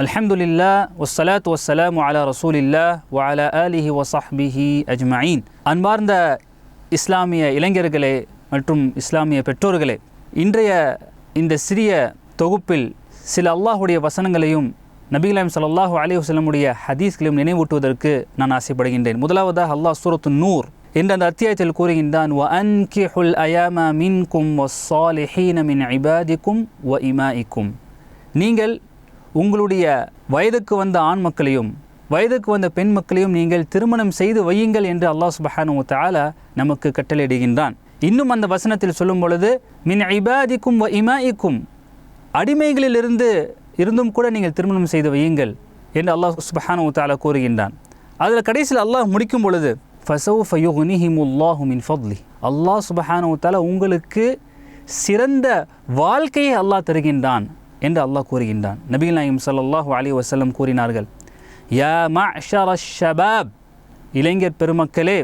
அல்ஹம்துலில்லா ஒசலாத் ஒசலாம் அலா ரசூலில்லா வஅலா அலிஹி வசஹ்பிஹி அஜ்மாயின் அன்பார்ந்த இஸ்லாமிய இளைஞர்களே மற்றும் இஸ்லாமிய பெற்றோர்களே இன்றைய இந்த சிறிய தொகுப்பில் சில அல்லாஹுடைய வசனங்களையும் நபிகலாம் சல்லாஹூ அலி வசலமுடைய ஹதீஸ்களையும் நினைவூட்டுவதற்கு நான் ஆசைப்படுகின்றேன். முதலாவதாக அல்லாஹ் சூரத்து நூர் என்ற அந்த அத்தியாயத்தில் கூறுகின்றான் வ அன்கிஹுல் அயாமா மின்கும் வ சாலிஹீன மின் இபாதிக்கும் வ இமாயிக்கும் நீங்கள் உங்களுடைய வயதுக்கு வந்த ஆண் மக்களையும் வயதுக்கு வந்த பெண் மக்களையும் நீங்கள் திருமணம் செய்து வையுங்கள் என்று அல்லாஹ் சுபஹானு தஆலா நமக்கு கட்டளையிடுகின்றான். இன்னும் அந்த வசனத்தில் சொல்லும் பொழுது மின் ஐபாதிக்கும் வ இமாயிக்கும் அடிமைகளிலிருந்து இருந்தும் கூட நீங்கள் திருமணம் செய்து வையுங்கள் என்று அல்லாஹ் சுபஹானு தஆலா கூறுகின்றான். அதில் கடைசியில் அல்லாஹ் முடிக்கும் பொழுது ஃபசௌஃப யுக்னிஹிமுல்லாஹு மின் ஃபத்லி. அல்லாஹ் சுபஹானு தஆலா உங்களுக்கு சிறந்த வாழ்க்கையை அல்லாஹ் தருகின்றான். என்று அல்லாஹ் கூறுகின்றான். நபிகள் நாயம் சல்லாஹூ அலி வசல்லம் கூறினார்கள் யா மஅஷர ஷபாப் இளைஞர் பெருமக்களே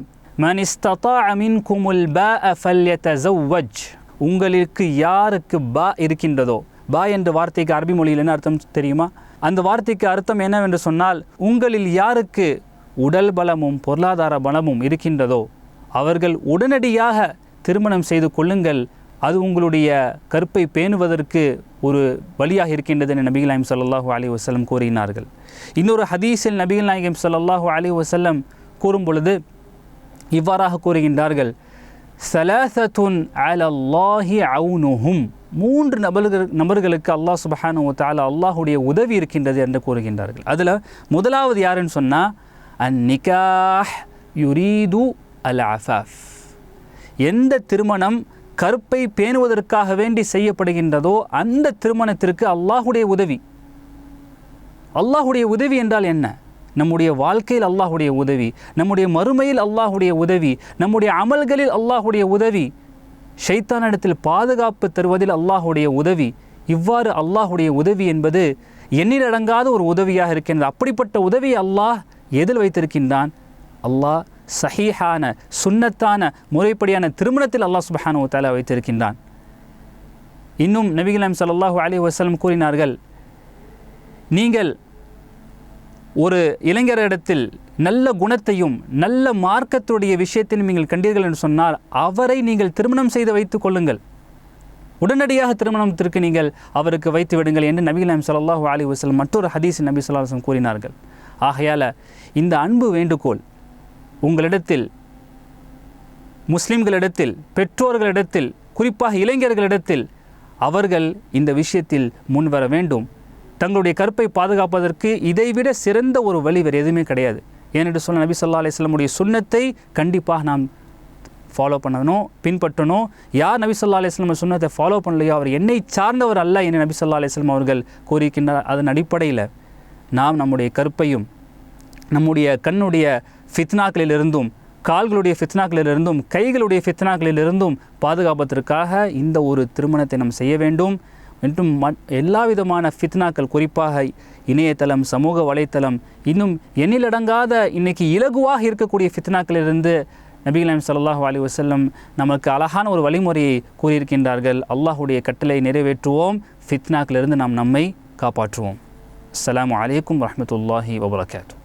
மன் இஸ்ததாஅ மின்குமுல் பாஅ ஃபல்யதஸவ்வஜ் உங்களுக்கு யாருக்கு பா இருக்கின்றதோ பா என்ற வார்த்தைக்கு அரபி மொழியில் என்ன அர்த்தம் தெரியுமா? அந்த வார்த்தைக்கு அர்த்தம் என்னவென்று சொன்னால் உங்களில் யாருக்கு உடல் பலமும் பொருளாதார பலமும் இருக்கின்றதோ அவர்கள் உடனடியாக திருமணம் செய்து கொள்ளுங்கள் அது உங்களுடைய கற்பை பேணுவதற்கு ஒரு வழியாக இருக்கின்றது என நபிகள் நாயம் சல்லாஹூ அலி வசலம் கூறினார்கள். இன்னொரு ஹதீஸில் நபிகள் நாயகம் சல்லாஹூ அலி வசல்லம் கூறும் பொழுது இவ்வாறாக கூறுகின்றார்கள் சலாசத்துன் அலல்லாஹி அவுனுஹும் மூன்று நபர்கள் நபர்களுக்கு அல்லாஹ் சுபஹானு வ அல்லாஹுடைய உதவி இருக்கின்றது என்று கூறுகின்றார்கள். அதில் முதலாவது யாருன்னு சொன்னால் அன் நிகாஹ் யுரீது அல் அஃபாஃப் எந்த திருமணம் கருப்பை பேணுவதற்காக வேண்டி செய்யப்படுகின்றதோ அந்த திருமணத்திற்கு அல்லாஹுடைய உதவி. அல்லாஹுடைய உதவி என்றால் என்ன? நம்முடைய வாழ்க்கையில் அல்லாஹுடைய உதவி நம்முடைய மறுமையில் அல்லாஹுடைய உதவி நம்முடைய அமல்களில் அல்லாஹுடைய உதவி ஷைத்தானிடத்தில் பாதுகாப்பு தருவதில் அல்லாஹுடைய உதவி. இவ்வாறு அல்லாஹுடைய உதவி என்பது எண்ணிலடங்காத ஒரு உதவியாக இருக்கின்றது. அப்படிப்பட்ட உதவி அல்லாஹ் எதில் வைத்திருக்கின்றான்? அல்லாஹ் சஹீஹான சுன்னத்தான முறைப்படியான திருமணத்தில் அல்லாஹ் சுபஹானு தாலா வைத்திருக்கின்றான். இன்னும் நபிகலாம் சல்லாஹூ அலி வசலம் கூறினார்கள் நீங்கள் ஒரு இளைஞரிடத்தில் நல்ல குணத்தையும் நல்ல மார்க்கத்துடைய விஷயத்தையும் நீங்கள் கண்டீர்கள் என்று சொன்னால் அவரை நீங்கள் திருமணம் செய்து வைத்துக் கொள்ளுங்கள். உடனடியாக திருமணத்திற்கு நீங்கள் அவருக்கு வைத்து விடுங்கள் என்று நபிகலாம் சல்லாஹூ அலி வசலம் மற்றொரு ஹதீஸ் நபி சொல்லாஹம் கூறினார்கள். ஆகையால் இந்த அன்பு வேண்டுகோள் உங்களிடத்தில் முஸ்லிம்களிடத்தில் பெற்றோர்களிடத்தில் குறிப்பாக இளைஞர்களிடத்தில் அவர்கள் இந்த விஷயத்தில் முன்வர வேண்டும். தங்களுடைய கற்பை பாதுகாப்பதற்கு இதைவிட சிறந்த ஒரு வழி வேறு எதுவுமே கிடையாது. ஏனென்று சொன்ன நபி சொல்லா அலிஸ்லமுடைய சுண்ணத்தை கண்டிப்பாக நாம் ஃபாலோ பண்ணணும் பின்பற்றணும். யார் நபி சொல்லா அலிஸ்லம் சுண்ணத்தை ஃபாலோ பண்ணலையோ அவர் என்னை சார்ந்தவர் அல்ல என்று நபி சொல்லா அலிஸ்லம் அவர்கள் கூறியிருக்கின்றார். அதன் அடிப்படையில் நாம் நம்முடைய கற்பையும் நம்முடைய கண்ணுடைய ஃபித்னாக்களிலிருந்தும் கால்களுடைய ஃபித்னாக்களிலிருந்தும் கைகளுடைய ஃபித்னாக்களிலிருந்தும் பாதுகாப்பதற்காக இந்த ஒரு திருமணத்தை நாம் செய்ய வேண்டும். மற்றும் எல்லா விதமான ஃபித்னாக்கள் குறிப்பாக இணையதளம் சமூக வலைத்தளம் இன்னும் எண்ணிலடங்காத இன்னைக்கு இலகுவாக இருக்கக்கூடிய ஃபித்னாக்களிலிருந்து நபிகலாம் சல்லாஹ் அலி வசல்லம் நமக்கு அழகான ஒரு வழிமுறையை கூறியிருக்கின்றார்கள். அல்லாஹுடைய கட்டளை நிறைவேற்றுவோம். ஃபித்னாக்கிலிருந்து நாம் நம்மை காப்பாற்றுவோம். அஸ்ஸலாமு வலைக்கம் வரமத்துல்லாஹி வபரகாத்து